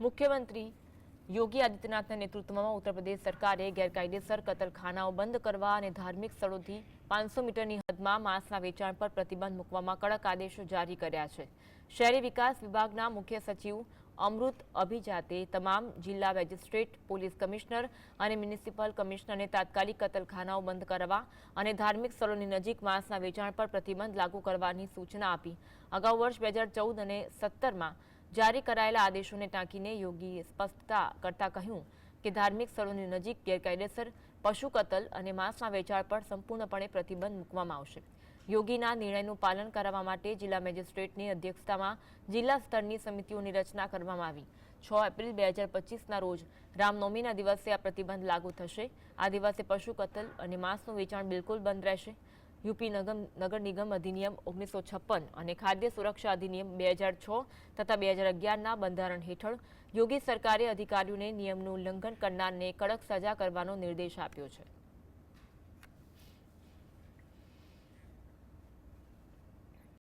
મુખ્યમંત્રી યોગી આદિત્યનાથના નેતૃત્વમાં ઉત્તર પ્રદેશ સરકારે ગેરકાયદેસર કતલખાનાઓ બંધ કરવા અને ધાર્મિક સ્થળોથી પાંચસો મીટરની હદમાં માંસના વેચાણ પર પ્રતિબંધ મૂકવામાં કડક આદેશો જારી કર્યા છે. શહેરી વિકાસ વિભાગના મુખ્ય સચિવ અમૃત અભિજાતે તમામ જિલ્લા મેજિસ્ટ્રેટ, પોલીસ કમિશનર અને મ્યુનિસિપલ કમિશનરને તાત્કાલિક કતલખાનાઓ બંધ કરવા અને ધાર્મિક સ્થળોની નજીક માંસના વેચાણ પર પ્રતિબંધ લાગુ કરવાની સૂચના આપી. અગાઉ વર્ષ બે હજાર ચૌદ અને સત્તરમાં જારી કરાયેલા આદેશોને ટાંકીને યોગીએ સ્પષ્ટતા કરતા કહ્યું કે ધાર્મિક સ્થળોની નજીક ગેરકાયદેસર પશુ કતલ અને માંસના વેચાણ પર સંપૂર્ણપણે પ્રતિબંધ મૂકવામાં આવશે. યોગીના નિર્ણયનું પાલન કરાવવા માટે જિલ્લા મેજિસ્ટ્રેટની અધ્યક્ષતામાં જિલ્લા સ્તરની સમિતિઓની રચના કરવામાં આવી. છ એપ્રિલ બે હજાર પચીસના રોજ રામનવમીના દિવસે આ પ્રતિબંધ લાગુ થશે. આ દિવસે પશુ કતલ અને માંસનું વેચાણ બિલકુલ બંધ રહેશે. યુપી નગમ નગર નિગમ અધિનિયમ ઓગણીસો છપ્પન અને ખાદ્ય સુરક્ષા અધિનિયમ બે હજાર છ તથા બે હજાર અગિયારના બંધારણ હેઠળ યોગી સરકારે અધિકારીઓને નિયમનું ઉલ્લંઘન કરનારને કડક સજા કરવાનો નિર્દેશ આપ્યો છે.